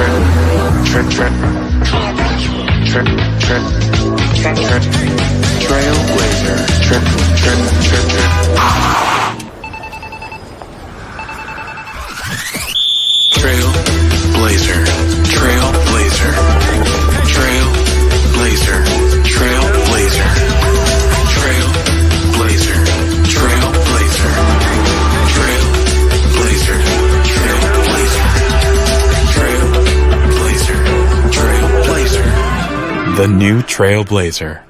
Trailblazer, trip, trip, trip, trip, trip, trip, trip, trip, trip. The new Trailblazer.